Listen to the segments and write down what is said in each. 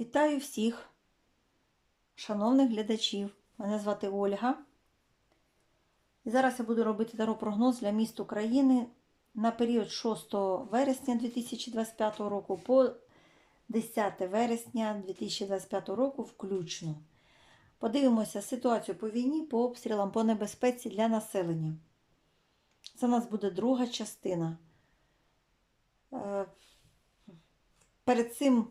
Вітаю всіх, шановних глядачів. Мене звати Ольга. І зараз я буду робити таро-прогноз для міст України на період 6 вересня 2025 року по 10 вересня 2025 року включно. Подивимося ситуацію по війні, по обстрілам, по небезпеці для населення. Це у нас буде друга частина. Е, Перед цим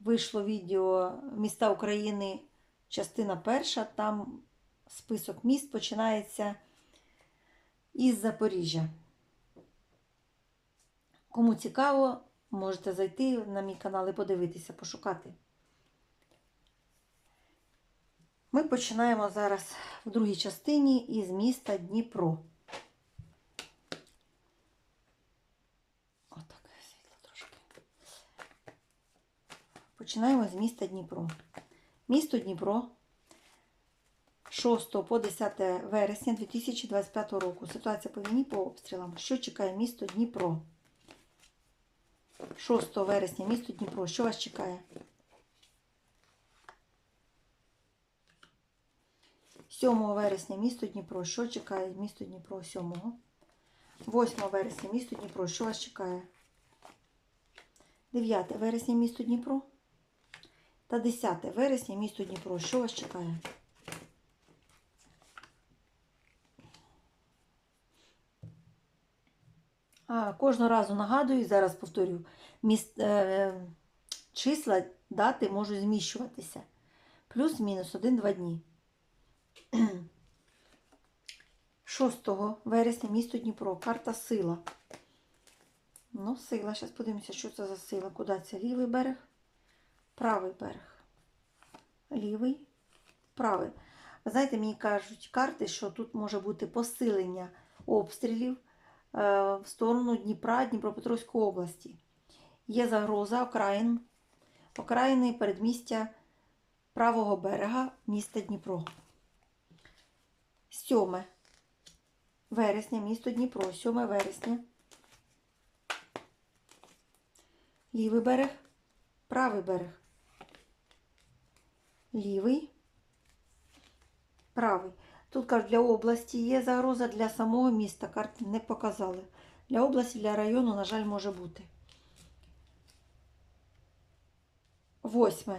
вийшло відео Міста України, частина перша. Там список міст починається із Запоріжжя. Кому цікаво, можете зайти на мій канал і подивитися, пошукати. Ми починаємо зараз в другій частині із міста Дніпро. Отак, світло трошки. Починаємо з міста Дніпро. Місто Дніпро 6 по 10 вересня 2025 року. Ситуація по війні по обстрілам. Що чекає місто Дніпро? 6 вересня місто Дніпро. Що вас чекає? 7 вересня місто Дніпро. Що чекає місто Дніпро 7? 8 вересня місто Дніпро. Що вас чекає? 9 вересня місто Дніпро. Та 10 вересня місто Дніпро. Що вас чекає? А, кожного разу нагадую, зараз повторю, міст, е, числа, дати можуть зміщуватися. Плюс-мінус 1-2 дні. 6 вересня місто Дніпро. Карта сила. Ну, сила. Зараз подивимося, що це за сила. Куди це? Лівий берег, правий берег. Лівий, правий. Знаєте, мені кажуть карти, що тут може бути посилення обстрілів е, в сторону Дніпра, Дніпропетровської області. Є загроза окраїн, окраїни передмістя правого берега міста Дніпро. 7 вересня, місто Дніпро, 7 вересня. Лівий берег, правий берег. Лівий, правий. Тут кажуть, для області є загроза, для самого міста карти не показали. Для області, для району, на жаль, може бути. 8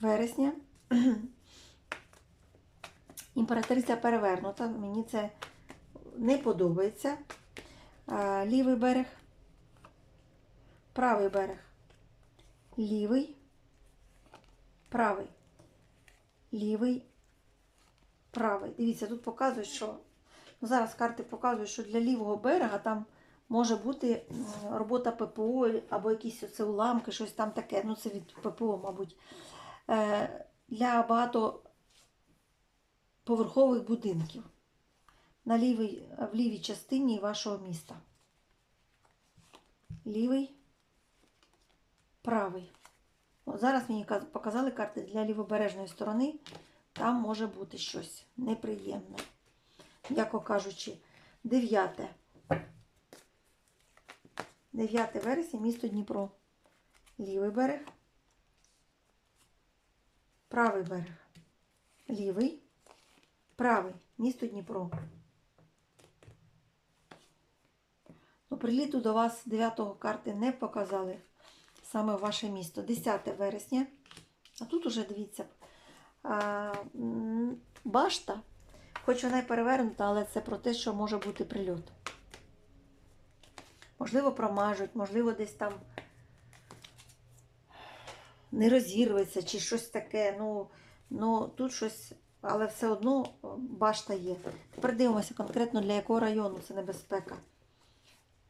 вересня. Імператриця перевернута. Мені це не подобається. Лівий берег, правий берег, лівий, правий, лівий, правий. Дивіться, тут показують, що ну, зараз карти показують, що для лівого берега там може бути робота ППО або якісь оце уламки, щось там таке. Ну, це від ППО, мабуть. Е, Для багато поверхових будинків на лівій, в лівій частині вашого міста. Лівий, правий. Зараз мені показали карти для лівобережної сторони. Там може бути щось неприємне. Яко кажучи, 9. 9 вересня, місто Дніпро. Лівий берег. Правий берег. Лівий. Правий. Місто Дніпро. Ну, приліту до вас 9-го карти не показали саме в ваше місто. 10 вересня. А тут уже дивіться. Башта, хоч вона й перевернута, але це про те, що може бути прильот. Можливо, промажуть, можливо, десь там не розірветься чи щось таке. Ну, ну тут щось, але все одно башта є. Тепер дивимося конкретно для якого району це небезпека.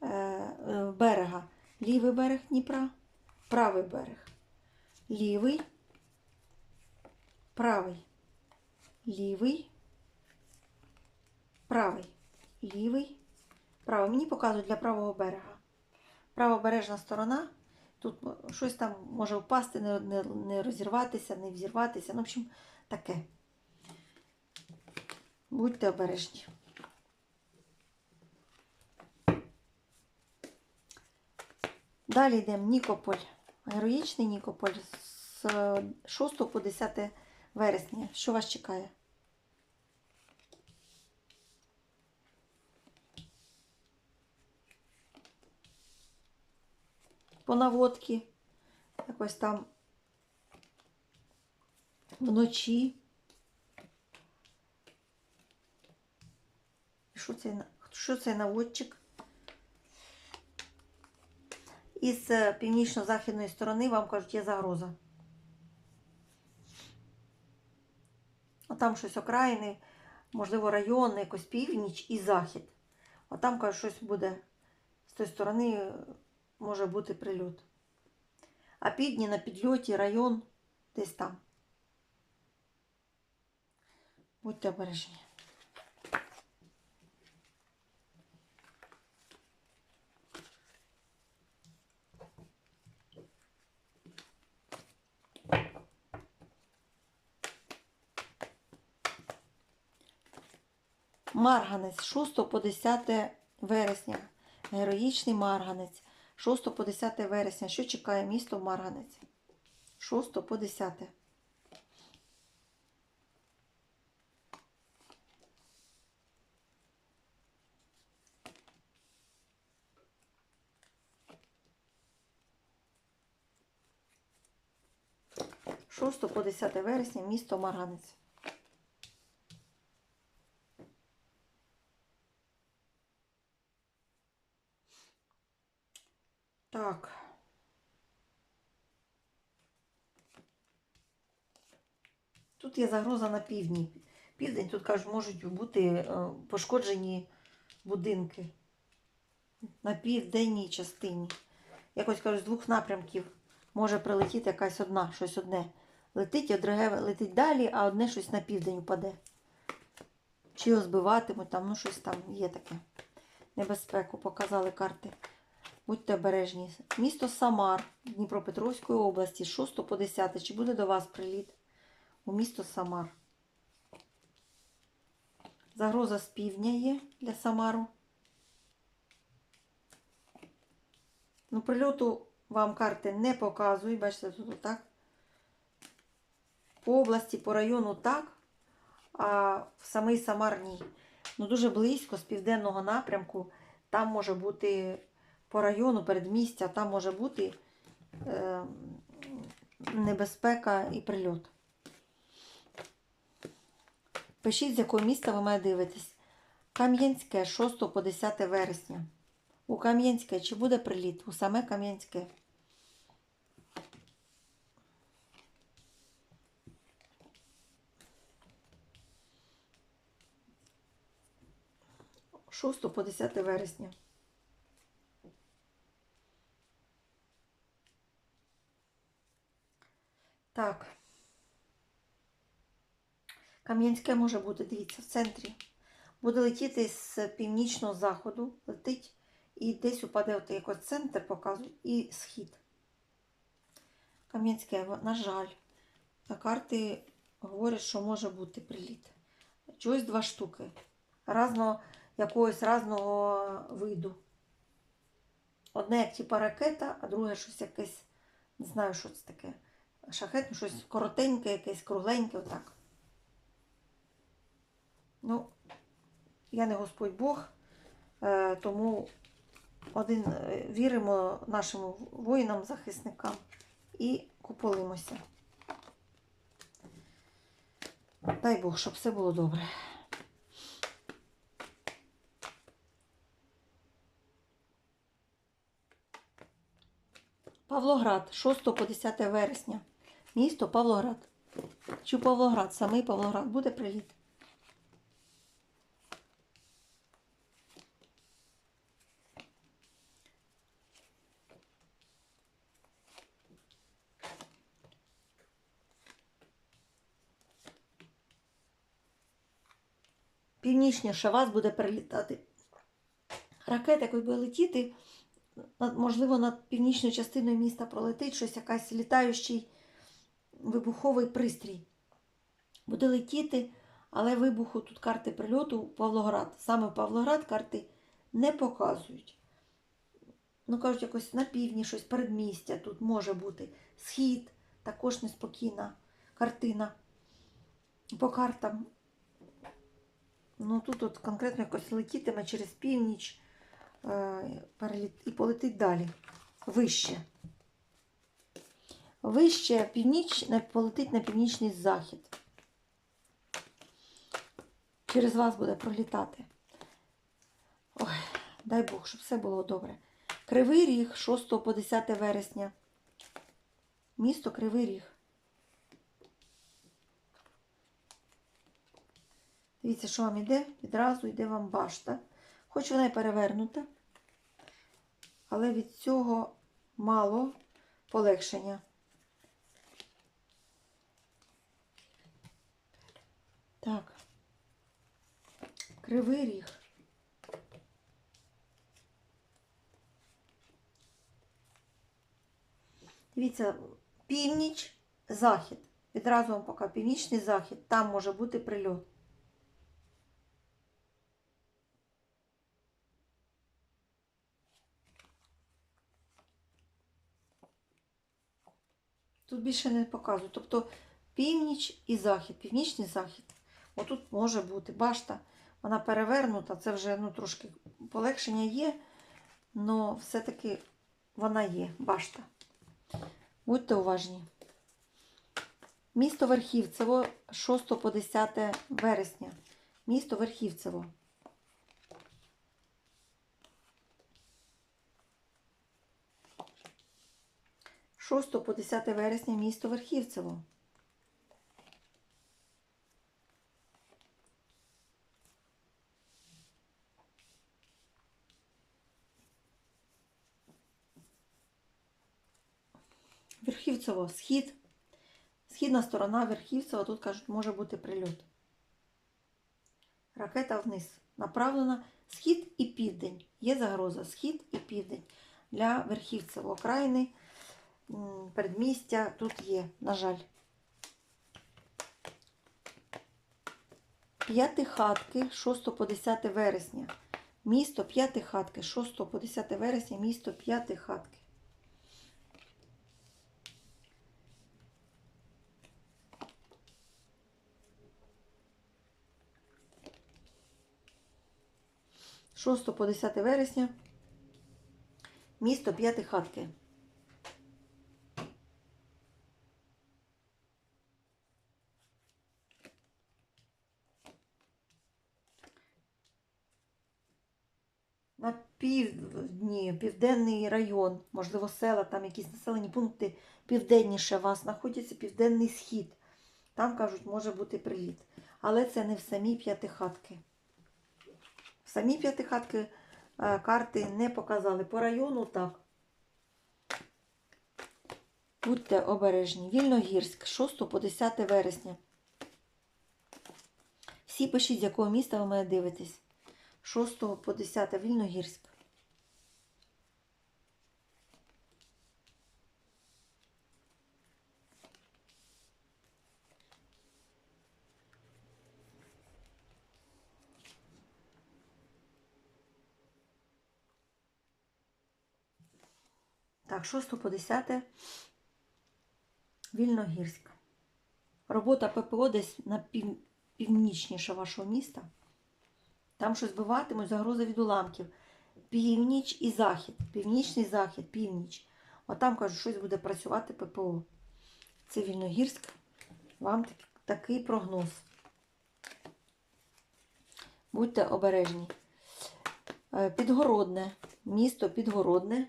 Е, е, берега. Лівий берег Дніпра, правий берег. Лівий, правий, лівий, правий, лівий, правий. Мені показують для правого берега. Правобережна сторона. Тут щось там може впасти, не, не, не розірватися, не взірватися. Ну, в общем, таке. Будьте обережні. Далі йдемо Нікополь. Героїчний Нікополь. з е, 6 по 10 вересня. Що вас чекає? По наводці, якось там вночі. Що це, що це наводчик? Із е, північно-західної сторони вам кажуть, є загроза. А там щось окраїни, можливо, район, якось північ і захід. А там кажуть, щось буде з тої сторони е, може бути прильот. А півдні на підльоті район десь там. Будьте обережні. Марганець 6 по 10 вересня. Героїчний марганець. 6 по 10 вересня. Що чекає місто Марганець? 6 по 10. Шосто по 10 вересня місто Марганець. Так. Тут є загроза на півдні. Південь тут кажуть, можуть бути е, пошкоджені будинки на південній частині. Якось кажуть, з двох напрямків може прилетіти якась одна, щось одне. Летить, а друге летить далі, а одне щось на південь впаде. Чи його збиватимуть, там, ну щось там є таке. Небезпеку показали карти. Будьте обережні. Місто Самар Дніпропетровської області, 6 по 10. Чи буде до вас приліт у місто Самар? Загроза з півдня є для Самару. Ну, прильоту вам карти не показують. Бачите, тут так. По області, по району так, а в самий Самар ні. Ну, дуже близько з південного напрямку. Там може бути по району, передмістя, там може бути е, небезпека і прильот. Пишіть, з якого міста ви мене дивитесь. Кам'янське, 6 по 10 вересня. У Кам'янське чи буде приліт? У саме Кам'янське. Шосто по 10 вересня. Так. Кам'янське може бути, дивіться, в центрі. Буде летіти з північного заходу, летить і десь упаде от якось центр, показує, і схід. Кам'янське, на жаль, карти говорять, що може бути приліт. Чогось два штуки. Разного, якогось разного виду. Одне як типа ракета, а друге щось якесь, не знаю, що це таке. Шахетне, щось коротеньке, якесь кругленьке, отак. Ну, я не Господь Бог, е, тому один е, віримо нашим воїнам, захисникам і куполимося. Дай Бог, щоб все було добре. Павлоград, 6 по 10 вересня. Місто Павлоград. Чи Павлоград, самий Павлоград буде приліт? Північніше вас буде прилітати. Ракета, якою буде летіти, можливо, над північною частиною міста пролетить щось, якась літаючий вибуховий пристрій. Буде летіти, але вибуху тут карти прильоту в Павлоград. Саме Павлоград карти не показують. Ну, кажуть, якось на півдні щось передмістя тут може бути. Схід, також неспокійна картина по картам. Ну тут от конкретно якось летітиме через північ е, і полетить далі. Вище. Вище північ полетить на північний захід. Через вас буде пролітати. Ой, дай Бог, щоб все було добре. Кривий ріг 6 по 10 вересня. Місто Кривий Ріг. Дивіться, що вам іде? Відразу йде вам башта. Хоч вона і перевернута, але від цього мало полегшення. Так. Кривий ріг. Дивіться, північ, захід. Відразу вам поки північний захід, там може бути прильот. Тут більше не показую. Тобто північ і захід, північний захід. Отут може бути башта. Вона перевернута, це вже ну, трошки полегшення є, але все-таки вона є, башта. Будьте уважні. Місто Верхівцево 6 по 10 вересня. Місто Верхівцево. Шосто по 10 вересня місто Верхівцево. Верхівцево, схід. Східна сторона Верхівцева, тут кажуть, може бути прильот. Ракета вниз. Направлена схід і південь. Є загроза схід і південь. Для Верхівцева окраїни, м, передмістя тут є, на жаль. П'ятихатки 6 по 10 вересня. Місто П'ятихатки 6 по 10 вересня, місто П'ятихатки. Шосто по 10 вересня. Місто П'ятихатки. На півдні, південний район, можливо, села, там якісь населені пункти південніше вас знаходяться, південний схід. Там, кажуть, може бути приліт. Але це не в самій п'ятихатки. В самій п'ятихатки е, карти не показали. По району так. Будьте обережні. Вільногірськ, 6 по 10 вересня. Всі пишіть, з якого міста ви мене дивитесь. 6 по 10 Вільногірськ. Так, 6 по 10 Вільногірськ. Робота ППО десь на пів... північніше вашого міста. Там щось збиватимуть, загроза від уламків. Північ і захід. Північний захід, північ. От там, кажуть, щось буде працювати ППО. Це Вільногірськ. Вам так- такий прогноз. Будьте обережні. Е, Підгородне. Місто Підгородне.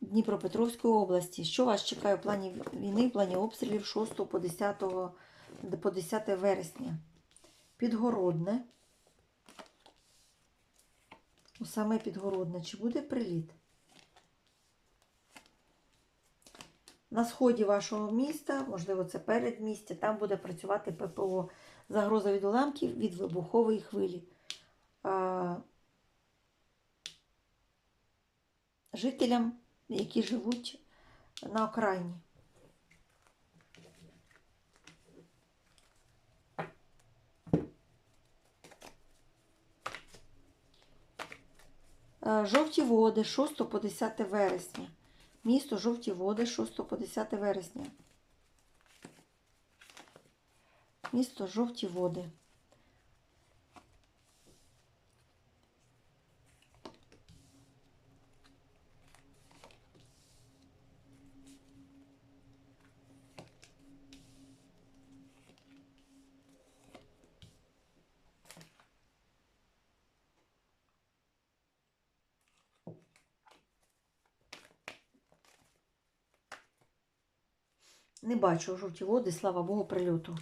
Дніпропетровської області. Що вас чекає в плані війни, в плані обстрілів 6 по 10, по 10 вересня? Підгородне. Саме Підгородне. Чи буде приліт? На сході вашого міста, можливо, це передмістя, там буде працювати ППО. Загроза від уламків від вибухової хвилі. Жителям, які живуть на окраїні. Е, жовті води 6 по 10 вересня. Місто жовті води 6 по 10 вересня. Місто жовті води. Не бачу жовті води, слава Богу, прильоту.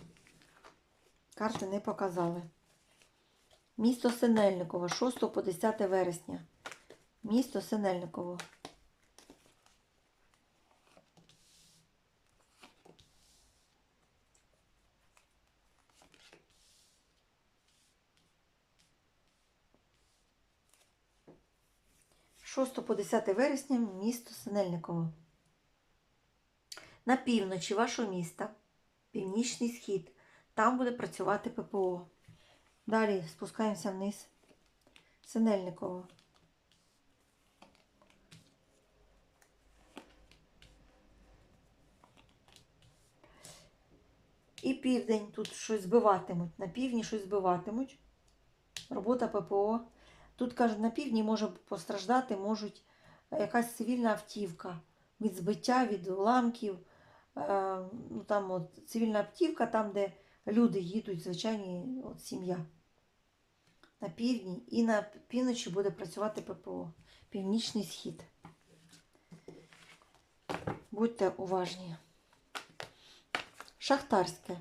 Карти не показали. Місто Синельниково, 6 по 10 вересня. Місто Синельниково. Шосто по 10 вересня місто Синельниково. На півночі вашого міста, північний схід. Там буде працювати ППО. Далі спускаємося вниз. Синельниково. І південь тут щось збиватимуть. На півдні щось збиватимуть. Робота ППО. Тут кажуть, на півдні може постраждати, можуть е, якась цивільна автівка від збиття, від уламків. Е, ну, там от, цивільна автівка, там, де люди їдуть, звичайні от, сім'я. На півдні і на півночі буде працювати ППО. Північний схід. Будьте уважні. Шахтарське.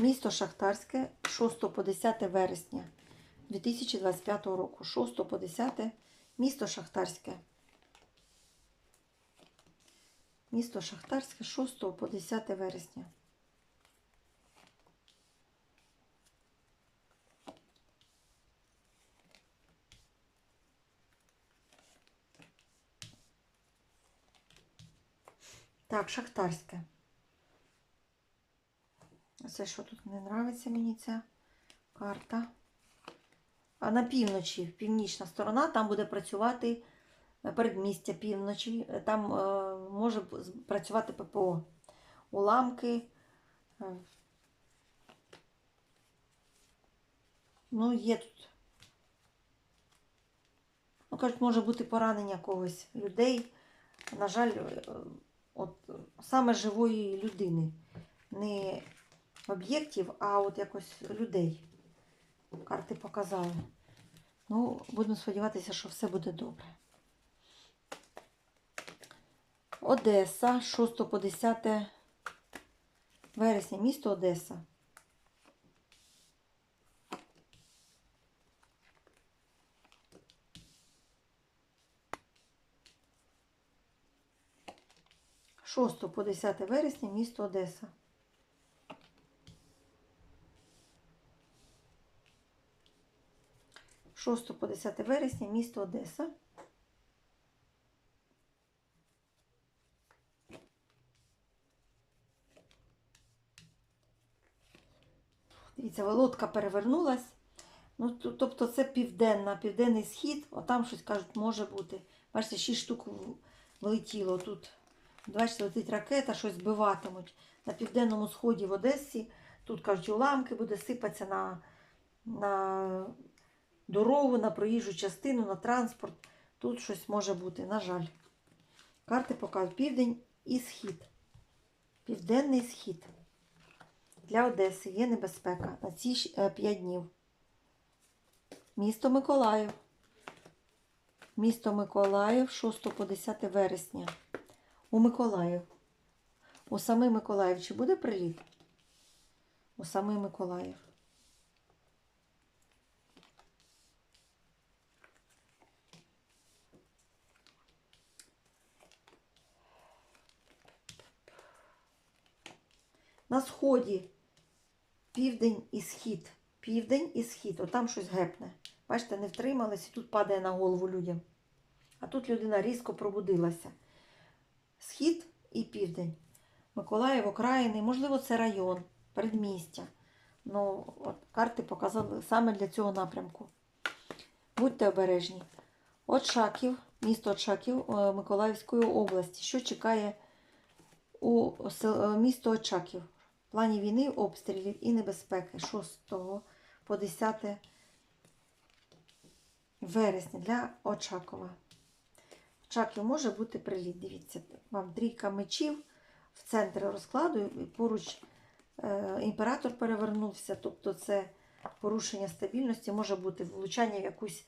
Місто Шахтарське 6 по 10 вересня 2025 року. 6 по 10 місто Шахтарське. Місто Шахтарське 6 по 10 вересня. Так, Шахтарське. Це що тут не нравиться мені ця карта. А на півночі, північна сторона, там буде працювати передмістя півночі. Там е, може працювати ППО. Уламки. е. Ну, є тут. Ну, кажуть, може бути поранення когось людей. На жаль, е, от саме живої людини. Не об'єктів, а от якось людей. Карти показали. Ну, будемо сподіватися, що все буде добре. Одеса, 6 по 10 вересня, місто Одеса. Шосто по 10 вересня, місто Одеса. Шосто по 10 вересня, місто Одеса. Дивіться, володка перевернулась. Ну, тобто це південна, південний схід, отам щось кажуть, може бути. Бачите, 6 штук влетіло тут. Бачите, летить ракета, щось збиватимуть. На південному сході в Одесі. Тут кажуть, уламки буде сипатися на, на дорогу, на проїжджу частину, на транспорт. Тут щось може бути, на жаль. Карти показують південь і схід. Південний схід. Для Одеси є небезпека на ці 5 днів. Місто Миколаїв. Місто Миколаїв 6 по 10 вересня. У Миколаїв. У самий Миколаїв чи буде приліт? У самий Миколаїв. На сході південь і схід. Південь і схід. Отам щось гепне. Бачите, не втримались і тут падає на голову людям. А тут людина різко пробудилася. Схід і південь. Миколаїв, окраїни, можливо, це район, передмістя. Ну, от карти показали саме для цього напрямку. Будьте обережні. Очаків, місто Очаків е, Миколаївської області. Що чекає у е, місто Очаків? Плані війни, обстрілів і небезпеки 6 по 10 вересня для Очакова. Очаків може бути приліт. Дивіться, вам трійка мечів в центрі розкладу, і поруч е, імператор перевернувся, тобто це порушення стабільності, може бути влучання в якусь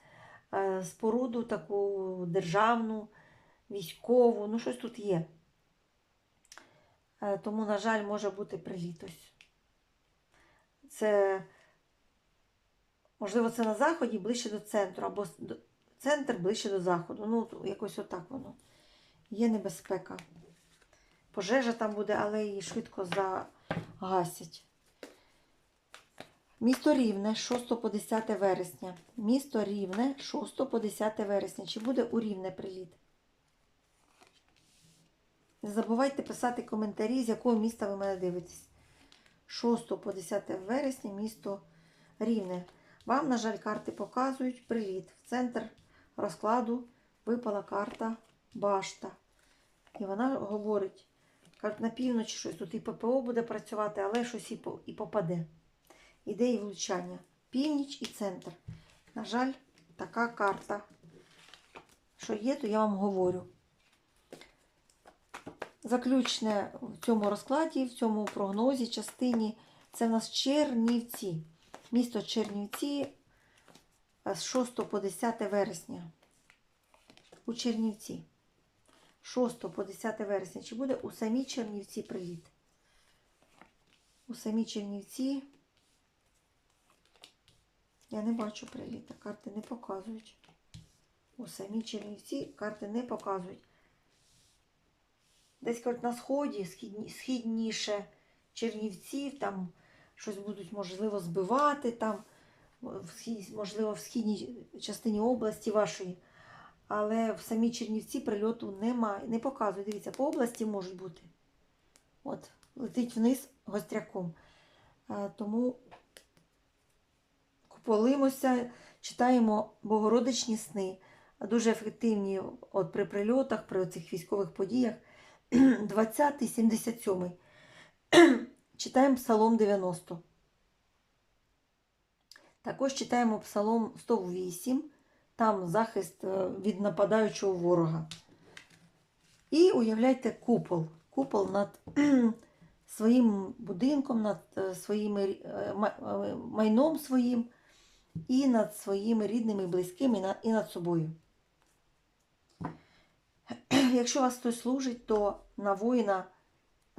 е, споруду, таку державну, військову, ну щось тут є. Е, Тому, на жаль, може бути приліт ось. Це, можливо, це на заході ближче до центру, або центр ближче до заходу. Ну, якось отак воно. Є небезпека. Пожежа там буде, але її швидко загасять. Місто Рівне 6 по 10 вересня. Місто Рівне 6 по 10 вересня. Чи буде у Рівне приліт? Не забувайте писати коментарі, з якого міста ви мене дивитесь. 6 по 10 вересня місто Рівне. Вам, на жаль, карти показують приліт. В центр розкладу випала карта Башта. І вона говорить, кажуть, на півночі щось тут і ППО буде працювати, але щось і, попаде. Іде і влучання. Північ і центр. На жаль, така карта. Що є, то я вам говорю. Заключне в цьому розкладі, в цьому прогнозі, частині, це в нас Чернівці. Місто Чернівці е, з 6 по 10 вересня. У Чернівці. 6 по 10 вересня. Чи буде у самій Чернівці приліт? У самій Чернівці. Я не бачу приліта. Карти не показують. У самій Чернівці карти не показують. Десь кажуть, на сході, східні, східніше Чернівців, там щось будуть, можливо, збивати, там, можливо, в східній частині області вашої. Але в самій Чернівці прильоту немає. Не показують. Дивіться, по області можуть бути. От, летить вниз гостряком. А, тому куполимося, читаємо Богородичні сни. Дуже ефективні от при прильотах, при цих військових подіях. 20, 77. Читаємо Псалом 90. Також читаємо Псалом 108. Там захист е, від нападаючого ворога. І уявляйте купол. Купол над своїм будинком, над е, своїм е, ма- майном своїм, і над своїми рідними близькими, і над собою. Якщо вас хтось служить, то на воїна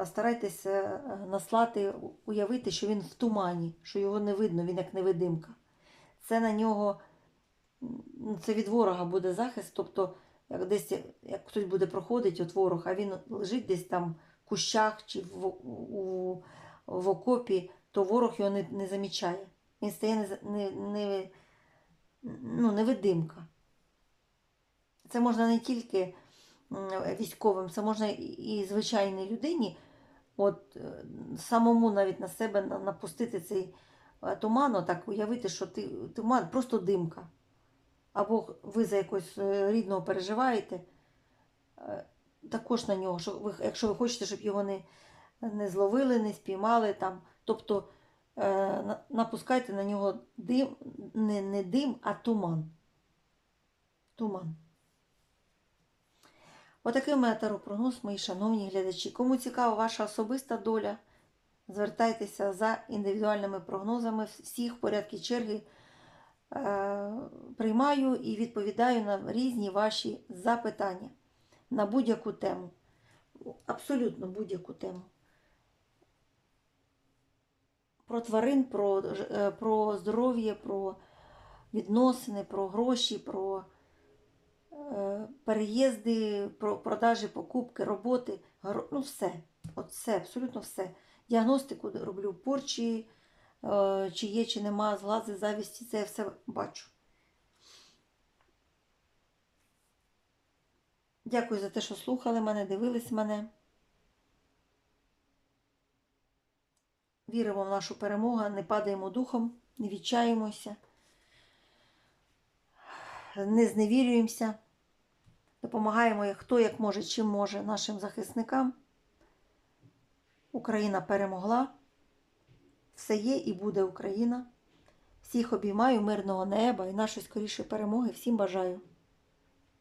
старайтеся е, наслати, уявити, що він в тумані, що його не видно, він як невидимка. Це на нього, це від ворога буде захист, тобто, як десь як хтось буде проходити, от ворог, а він лежить десь там в кущах чи в, у, в окопі, то ворог його не, не замічає. Він стає не, не, ну, невидимка. Це можна не тільки військовим, це можна і- звичайній людині, от е, самому навіть на себе напустити цей е, туман, отак уявити, що ти туман просто димка. Або ви за якогось е, рідного переживаєте, також на нього, що ви, якщо ви хочете, щоб його не, не зловили, не спіймали там. Тобто напускайте на нього дим, не, не дим, а туман. Туман. Отакий мене мої шановні глядачі. Кому цікава ваша особиста доля, звертайтеся за індивідуальними прогнозами. Всіх в порядку черги е, приймаю і відповідаю на різні ваші запитання на будь-яку тему. Абсолютно будь-яку тему. Про тварин, про, е, про здоров'я, про відносини, про гроші, про переїзди, про продажі, покупки, роботи, ну все. От все, абсолютно все. Діагностику роблю порчі, е, чи є, чи нема, зглази, завісті, це я все бачу. Дякую за те, що слухали мене, дивились мене. Віримо в нашу перемогу, не падаємо духом, не відчаємося, не зневірюємося. Допомагаємо, хто як може, чим може нашим захисникам. Україна перемогла. все є і буде Україна. Всіх обіймаю, мирного неба і нашої скорішої перемоги. Всім бажаю.